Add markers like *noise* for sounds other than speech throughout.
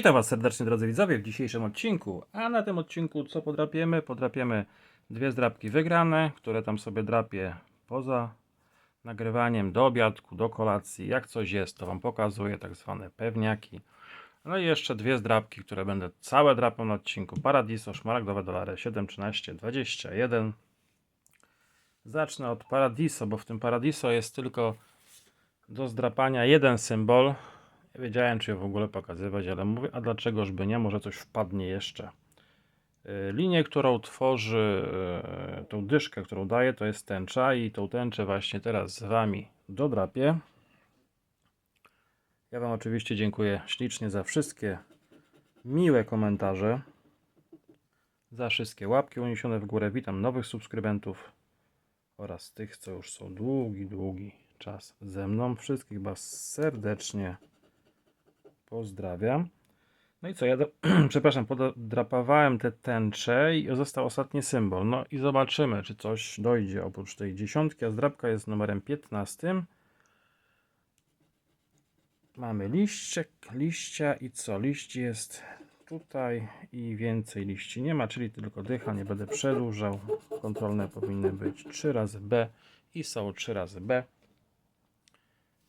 Witam Was serdecznie drodzy widzowie w dzisiejszym odcinku. A na tym odcinku co podrapiemy? Podrapiemy dwie zdrapki wygrane, które tam sobie drapię poza nagrywaniem do obiadku, do kolacji. Jak coś jest, to Wam pokazuję, tak zwane pewniaki. No i jeszcze dwie zdrapki, które będę całe drapał na odcinku. Paradiso, szmaragdowe dolary 7, 13, 21. Zacznę od Paradiso, bo w tym Paradiso jest tylko do zdrapania jeden symbol. Nie wiedziałem, czy je w ogóle pokazywać, ale mówię, a dlaczegoż by nie? Może coś wpadnie jeszcze. Y, Linię, którą tworzy, y, tą dyszkę, którą daje, to jest tęcza i tą tęczę właśnie teraz z Wami dodrapię. Ja Wam oczywiście dziękuję ślicznie za wszystkie miłe komentarze, za wszystkie łapki uniesione w górę. Witam nowych subskrybentów oraz tych, co już są długi, długi czas ze mną. Wszystkich Was serdecznie pozdrawiam. No i co, ja, do, *clears throat* przepraszam, podrapawałem te tęcze i został ostatni symbol. No i zobaczymy, czy coś dojdzie oprócz tej dziesiątki, a zdrapka jest numerem 15. Mamy liście, liścia i co? Liści jest tutaj i więcej liści nie ma, czyli tylko dycha, nie będę przedłużał. Kontrolne powinny być 3 razy B i są 3 razy B.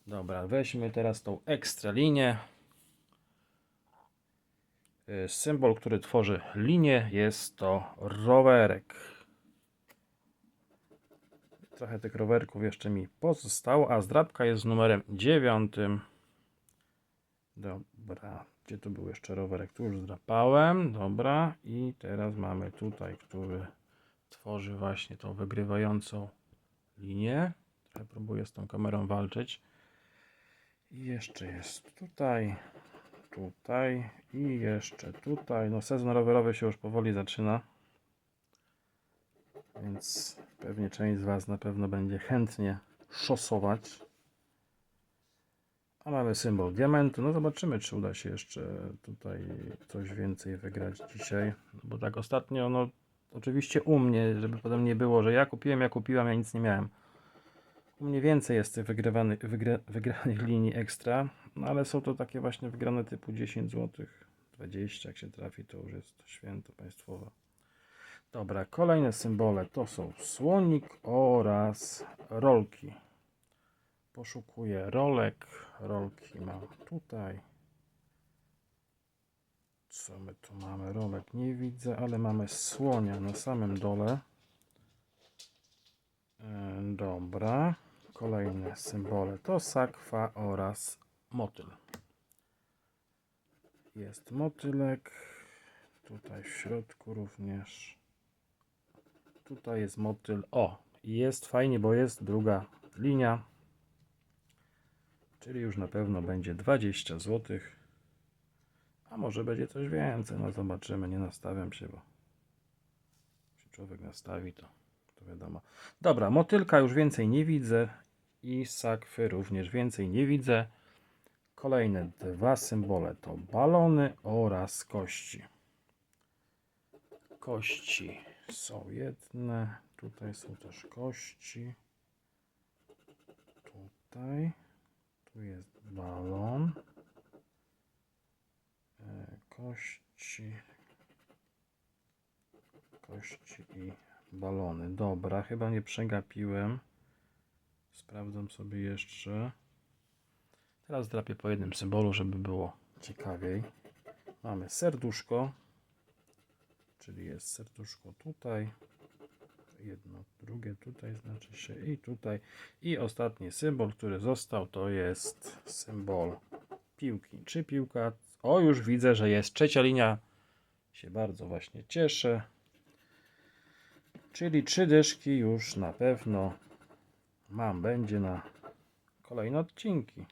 Dobra, weźmy teraz tą ekstra linię. Y, Symbol, który tworzy linię, jest to rowerek. Trochę tych rowerków jeszcze mi pozostało, a zdrabka jest numerem 9. Dobra, gdzie tu był jeszcze rowerek? Tu już zdrapałem. Dobra, i teraz mamy tutaj, który tworzy właśnie tą wygrywającą linię. Trochę próbuję z tą kamerą walczyć. I jeszcze jest tutaj, tutaj i jeszcze tutaj. No sezon rowerowy się już powoli zaczyna. Więc pewnie część z Was na pewno będzie chętnie szosować. A mamy symbol diamentu. No zobaczymy, czy uda się jeszcze tutaj coś więcej wygrać dzisiaj. Bo tak ostatnio, no oczywiście u mnie, żeby potem nie było, że ja kupiłem, ja kupiłam, ja nic nie miałem. U mnie więcej jest tych wygra, wygranych linii ekstra, no ale są to takie właśnie wygrane typu 10 zł, 20 jak się trafi, to już jest święto państwowe. Dobra, kolejne symbole to są słonik oraz rolki. Poszukuję rolek, rolki mam tutaj. Co my tu mamy? Rolek nie widzę, ale mamy słonia na samym dole. E, Dobra. Kolejne symbole to sakwa oraz motyl. Jest motylek. Tutaj w środku również. Tutaj jest motyl. O, jest fajnie, bo jest druga linia. Czyli już na pewno będzie 20 zł. A może będzie coś więcej. No zobaczymy. Nie nastawiam się, bo jeśli człowiek nastawi, to, to wiadomo. Dobra, motylka już więcej nie widzę. I sakwy również więcej nie widzę. Kolejne dwa symbole to balony oraz kości. Kości są jedne. Tutaj są też kości. Tutaj. Tu jest balon. E, Kości. Kości i balony. Dobra, chyba nie przegapiłem. Sprawdzam sobie jeszcze. Teraz drapię po jednym symbolu, żeby było ciekawiej. Mamy serduszko, czyli jest serduszko tutaj. Jedno, drugie tutaj znaczy się i tutaj. I ostatni symbol, który został, to jest symbol piłki. Czy piłka? O, już widzę, że jest trzecia linia. Się bardzo właśnie cieszę. Czyli trzy dyszki już na pewno mam, będzie na kolejne odcinki.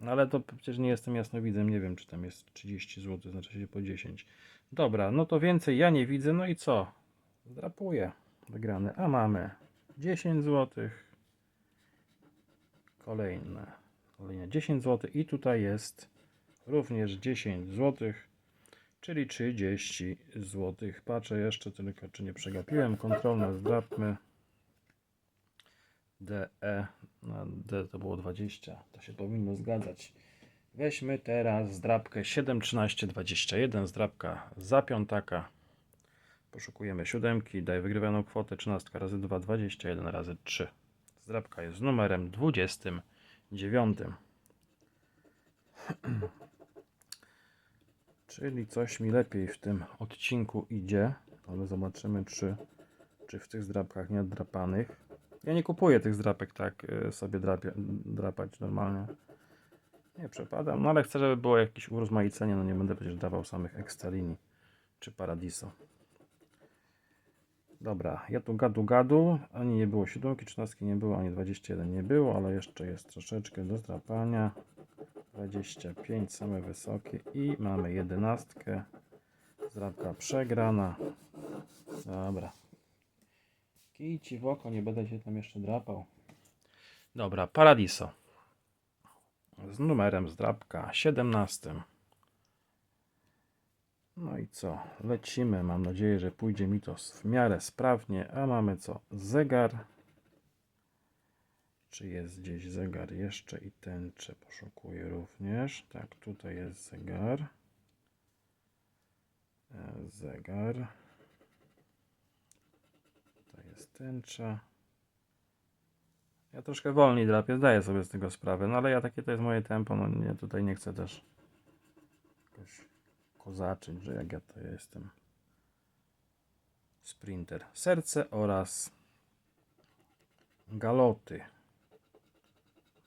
No ale to przecież nie jestem jasnowidzem, nie wiem czy tam jest 30 zł, znaczy się po 10. Dobra, no to więcej ja nie widzę, no i co? Zdrapuję wygrany, a mamy 10 zł. Kolejne, kolejne 10 zł i tutaj jest również 10 zł, czyli 30 zł. Patrzę jeszcze tylko czy nie przegapiłem, kontrolne zdrapmy. DE, na D to było 20, to się powinno zgadzać. Weźmy teraz zdrabkę 71321, zdrabka za piątaka. Poszukujemy siódemki, daj wygrywaną kwotę 13 razy 2, 21 razy 3. Zdrabka jest numerem 29. *clears throat* Czyli coś mi lepiej w tym odcinku idzie, ale zobaczymy czy, czy w tych zdrabkach nieoddrapanych. Ja nie kupuję tych zdrapek tak y, sobie drapie, drapać normalnie. Nie przepadam, no ale chcę, żeby było jakieś urozmaicenie, no nie będę przecież dawał samych Excelini czy Paradiso. Dobra, ja tu gadu gadu, ani nie było siódemki, trzynastki nie było, ani 21 nie było, ale jeszcze jest troszeczkę do zdrapania. 25 same wysokie i mamy jedenastkę. Zdrapka przegrana. Dobra. Kij ci w oko, nie będę się tam jeszcze drapał. Dobra, Paradiso. Z numerem zdrapka 17. No i co? Lecimy. Mam nadzieję, że pójdzie mi to w miarę sprawnie. A mamy co? Zegar. Czy jest gdzieś zegar jeszcze i tęczę poszukuję również. Tak, tutaj jest zegar. E, Zegar. Jest tęcza. Ja troszkę wolniej drapię, zdaję sobie z tego sprawę, no ale ja takie to jest moje tempo, no nie, tutaj nie chcę też jakoś kozaczyć, że jak ja to jestem sprinter. Serce oraz galoty.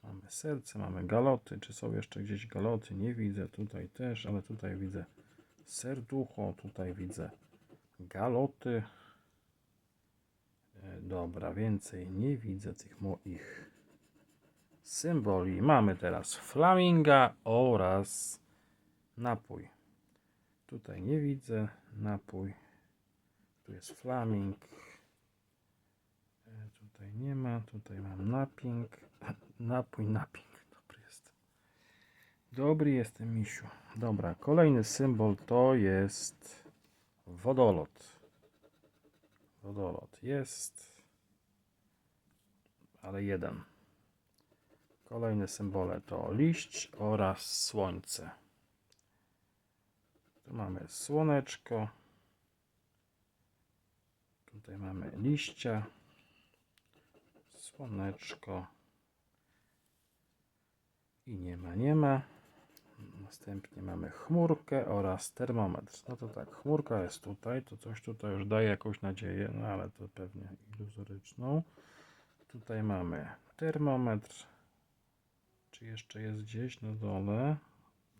Mamy serce, mamy galoty. Czy są jeszcze gdzieś galoty? Nie widzę. Tutaj też, ale tutaj widzę serducho. Tutaj widzę galoty. Dobra, więcej nie widzę tych moich symboli. Mamy teraz flaminga oraz napój. Tutaj nie widzę napój. Tu jest flaming. E, Tutaj nie ma. Tutaj mam napping. *clears throat* Napój, napping. Dobry jestem. Dobry jestem, misiu. Dobra, kolejny symbol to jest wodolot. Wodolot jest, ale jeden. Kolejne symbole to liść oraz słońce. Tu mamy słoneczko. Tutaj mamy liścia, słoneczko i nie ma, nie ma. Następnie mamy chmurkę oraz termometr. No to tak, chmurka jest tutaj, to coś tutaj już daje jakąś nadzieję, no ale to pewnie iluzoryczną. Tutaj mamy termometr. Czy jeszcze jest gdzieś na dole?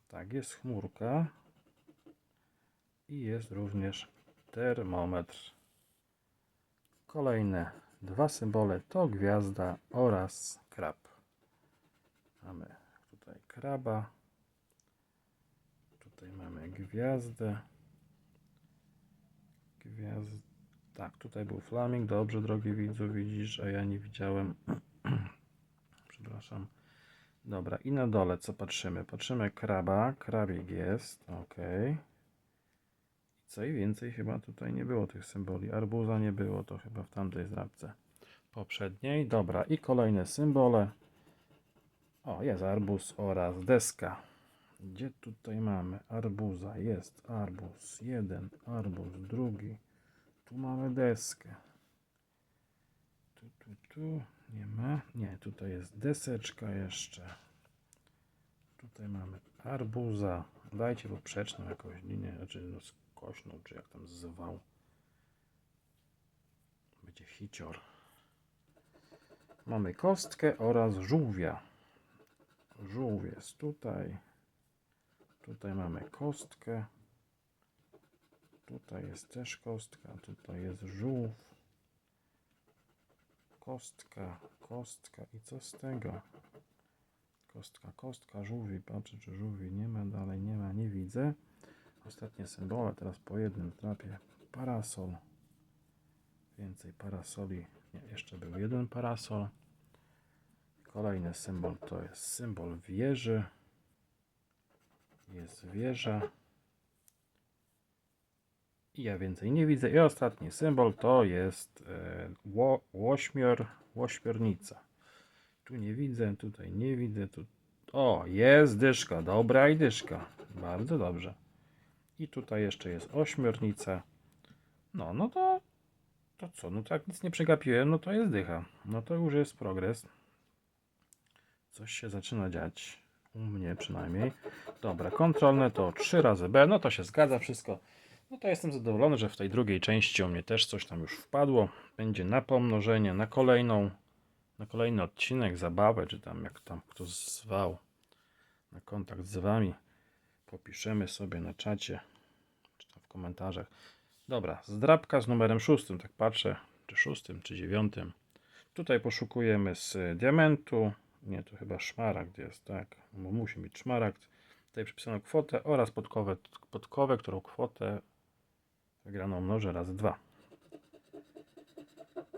Tak, jest chmurka. I jest również termometr. Kolejne dwa symbole to gwiazda oraz krab. Mamy tutaj kraba. Tutaj mamy gwiazdę. Gwiazd... Tak, tutaj był flaming. Dobrze, drogi widzu, widzisz, a ja nie widziałem. *clears throat* Przepraszam. Dobra, i na dole co patrzymy? Patrzymy kraba. Krabik jest. Ok. Co i więcej chyba tutaj nie było tych symboli. Arbuza nie było, to chyba w tamtej zdrabce poprzedniej. Dobra, i kolejne symbole. O, jest arbuz oraz deska. Gdzie tutaj mamy arbuza? Jest arbuz jeden, arbuz drugi. Tu mamy deskę. Tu, tu, tu nie ma. Nie, tutaj jest deseczka jeszcze. Tutaj mamy arbuza. Dajcie poprzeczną jakąś linię, znaczy no skośną, czy jak tam zwał. Będzie hicior. Mamy kostkę oraz żółwia. Żółw jest tutaj. Tutaj mamy kostkę. Tutaj jest też kostka. Tutaj jest żółw. Kostka, kostka. I co z tego? Kostka, kostka, żółwi. Patrzę, czy żółwi nie ma. Dalej nie ma, nie widzę. Ostatnie symbole. Teraz po jednym trapie. Parasol. Więcej parasoli. Nie, jeszcze był jeden parasol. Kolejny symbol to jest symbol wieży. Jest wieża. Ja więcej nie widzę. I ostatni symbol to jest e, ło, łośmior, łośmiornica. Tu nie widzę, tutaj nie widzę. Tu O, jest dyszka, dobra i dyszka. Bardzo dobrze. I tutaj jeszcze jest ośmiornica. No, no to, to co? No tak nic nie przegapiłem, no to jest dycha. No to już jest progres. Coś się zaczyna dziać. U mnie przynajmniej. Dobra, kontrolne to 3 razy B. No to się zgadza wszystko. No to jestem zadowolony, że w tej drugiej części u mnie też coś tam już wpadło. Będzie na pomnożenie, na kolejną, na kolejny odcinek, zabawę, czy tam jak tam kto zwał, na kontakt z wami. Popiszemy sobie na czacie, czy tam w komentarzach. Dobra, zdrabka z numerem szóstym, tak patrzę, czy szóstym, czy dziewiątym. Tutaj poszukujemy z diamentu. Nie, to chyba szmaragd jest, tak. Bo musi być szmaragd. Tutaj przypisano kwotę oraz podkowę, podkowę którą kwotę wygraną mnożę razy dwa.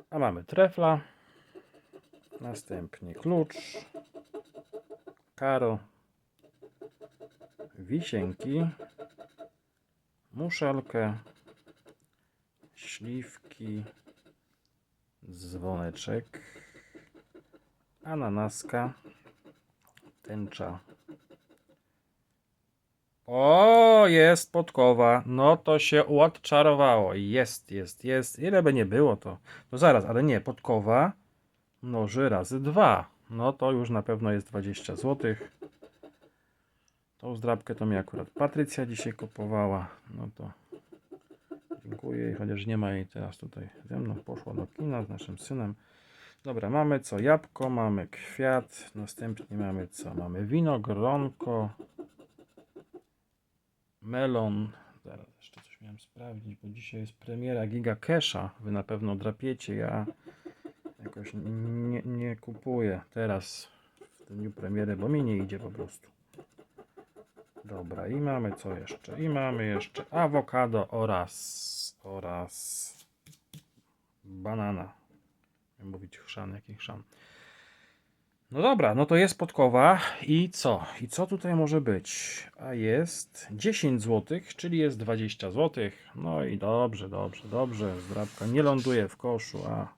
A mamy trefla. Następnie klucz. Karo. Wisienki. Muszelkę. Śliwki. Dzwoneczek. Ananaska. Tęcza. O, jest podkowa. No to się odczarowało. Jest, jest, jest. Ile by nie było to. No zaraz, ale nie, podkowa mnoży razy dwa. No to już na pewno jest 20 zł. Tą zdrabkę to mi akurat Patrycja dzisiaj kupowała. No to dziękuję jej, chociaż nie ma jej teraz tutaj ze mną. Poszła do kina z naszym synem. Dobra, mamy co? Jabłko, mamy kwiat, następnie mamy co? Mamy winogronko, melon. Zaraz jeszcze coś miałem sprawdzić, bo dzisiaj jest premiera Giga Casha. Wy na pewno drapiecie, ja jakoś nie, nie kupuję teraz w dniu premiery, bo mi nie idzie po prostu. Dobra, i mamy co jeszcze? I mamy jeszcze awokado oraz oraz banana. Miałem mówić chrzan, jaki chrzan. No dobra, no to jest podkowa i co? I co tutaj może być? A jest 10 zł, czyli jest 20 zł. No i dobrze, dobrze, dobrze. Zdrabka nie ląduje w koszu, a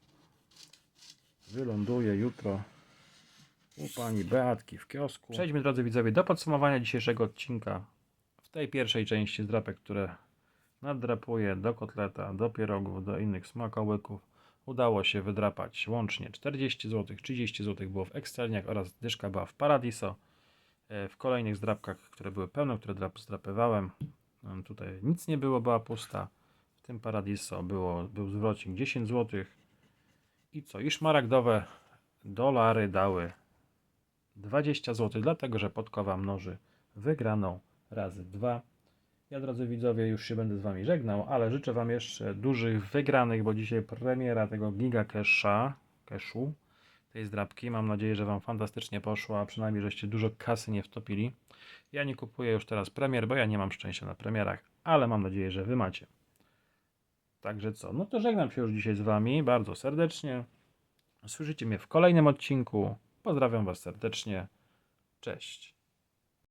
wyląduje jutro u pani Beatki w kiosku. Przejdźmy, drodzy widzowie, do podsumowania dzisiejszego odcinka. W tej pierwszej części zdrapek, które naddrapuję do kotleta, do pierogów, do innych smakołyków, udało się wydrapać łącznie 40 zł, 30 zł było w Ekstralniach oraz dyszka była w Paradiso. E, W kolejnych zdrapkach, które były pełne, które drap- zdrapywałem, em, tutaj nic nie było, była pusta. W tym Paradiso było, był zwrocik 10 zł. I co? I szmaragdowe dolary dały 20 zł, dlatego że podkowa mnoży wygraną razy 2. Ja, drodzy widzowie, już się będę z Wami żegnał, ale życzę Wam jeszcze dużych wygranych, bo dzisiaj premiera tego Giga Casha, cashu, tej zdrabki. Mam nadzieję, że Wam fantastycznie poszło, a przynajmniej, żeście dużo kasy nie wtopili. Ja nie kupuję już teraz premier, bo ja nie mam szczęścia na premierach, ale mam nadzieję, że Wy macie. Także co? No to żegnam się już dzisiaj z Wami bardzo serdecznie. Słyszycie mnie w kolejnym odcinku. Pozdrawiam Was serdecznie. Cześć.